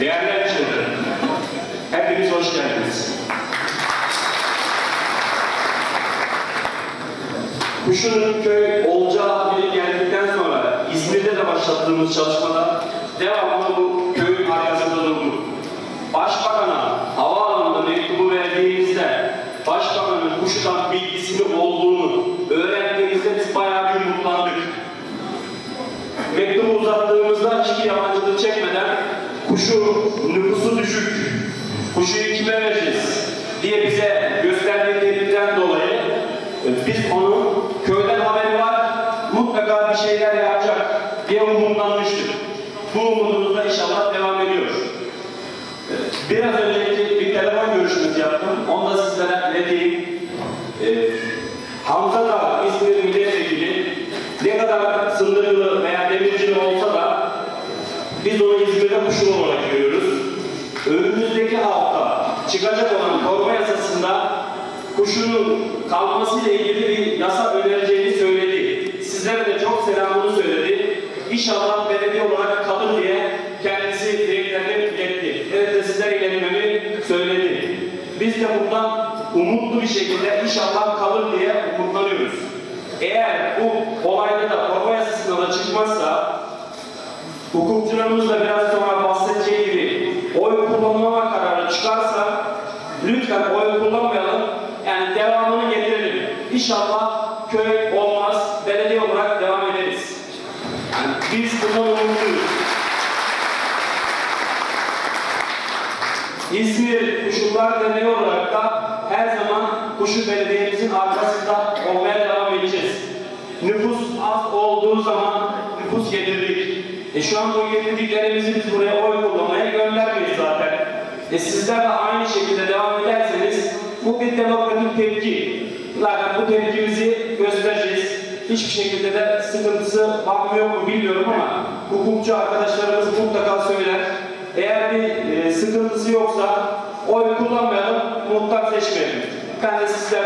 Değerli hemşehrilerim, hepiniz hoş geldiniz. Kuşunun köy olacağı haberi geldikten sonra İzmir'de de başlattığımız çalışmada devamlı kuşu nüfusu düşük, kuşu kime vereceğiz diye bize gösterdiklerinden dolayı e, biz onu köyden haberi var, mutlaka bir şeyler yapacak diye umutlanmıştık. Bu umudumuz da inşallah devam ediyor. E, Biraz önceki bir telefon görüşmesi yaptım. Onu da sizlere ileteyim. Ee, Hamza da İzmir milletvekili ne kadar sınırlı veya demircili olsa da biz kuşu olarak görüyoruz. Önümüzdeki hafta çıkacak olan koruma yasasında kuşunun kalmasıyla ilgili bir yasa önereceğini söyledi. Sizlere de çok selamını söyledi. İnşallah belediye olarak kalır diye kendisi dileklerini iletti. Evet de sizlere iletmemi söyledi. Biz de bundan umutlu bir şekilde inşallah kalır diye umutlanıyoruz. Eğer bu olayda da koruma yasasında da çıkmazsa hukukçularımız da biraz sonra bahsedeceği gibi oy kullanmama kararı çıkarsa lütfen oy kullanmayalım. Yani devamını getirelim. İnşallah köy olmaz, belediye olarak devam ederiz. Yani biz bundan umutluyuz. İzmir Kuşullar Derneği olarak da her zaman Kuşu Belediye'mizin arkasında olmaya devam edeceğiz. Nüfus az olduğu zaman nüfus getirdik. E şu an bu getirdiklerimizi biz buraya oy kullanmaya göndermeyiz zaten. E sizler de aynı şekilde devam ederseniz bu bir demokratik tepki. Zaten bu tepkimizi göstereceğiz. Hiçbir şekilde de sıkıntısı var mı yok mu bilmiyorum ama hukukçu arkadaşlarımız mutlaka söyler. Eğer bir e, sıkıntısı yoksa oy kullanmayalım, mutlak seçmeyelim. Ben de istiyorum.